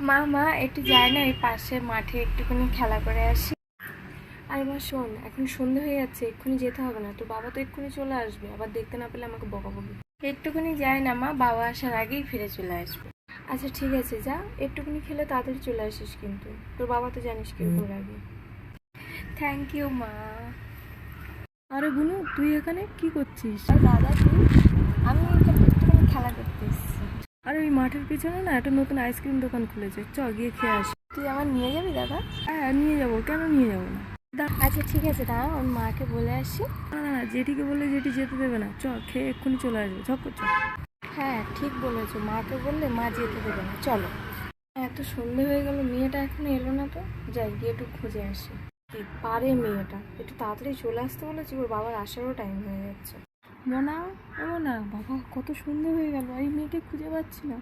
মা মা একটু যায় না এই পাশে মাঠে একটুখানি খেলা করে আসি। আর মা শোন এখন সন্ধে হয়ে যাচ্ছে এক্ষুনি যেতে হবে না তো বাবা তো এক্ষুনি চলে আসবে আবার দেখতে না পেলে আমাকে বকাবকি একটুখানি যাই না মা বাবা আসার আগেই ফিরে চলে আসবে। আচ্ছা ঠিক আছে যা একটুখানি খেলে তাড়াতাড়ি চলে আসিস কিন্তু তোর বাবা তো জানিস কি করে আগে। থ্যাংক ইউ মা। আরে বুনু তুই এখানে কি করছিস? দাদা তুই? আমি এখানে একটুখানি খেলা করতে এসেছি আর ওই মাঠের পিছনে না একটা নতুন আইসক্রিম দোকান খুলেছে। চ গিয়ে খেয়ে আসি। তুই আমার নিয়ে যাবি দাদা? হ্যাঁ নিয়ে যাব। কেন নিয়ে যাব না? আচ্ছা ঠিক আছে দাঁড়া ওর মাকে বলে আসি। না না জেঠিকে বললে জেঠি যেতে দেবে না। চ খেয়ে এক্ষুনি চলে আসবে। ঝক্কর চ হ্যাঁ ঠিক বলেছ। মাকে বললে মা যেতে দেবে না। চলো। এত সন্ধে হয়ে গেল মেয়েটা এখনও এলো না তো? যাই গিয়ে একটু খুঁজে আসি। পারে মেয়েটা? একটু তাড়াতাড়ি চলে আসতে বলেছি ওর বাবার আসারও টাইম হয়ে যাচ্ছে। মনা ও না বাবা কত সুন্দর হয়ে গেল। এই মেয়েকে খুঁজে পাচ্ছি না।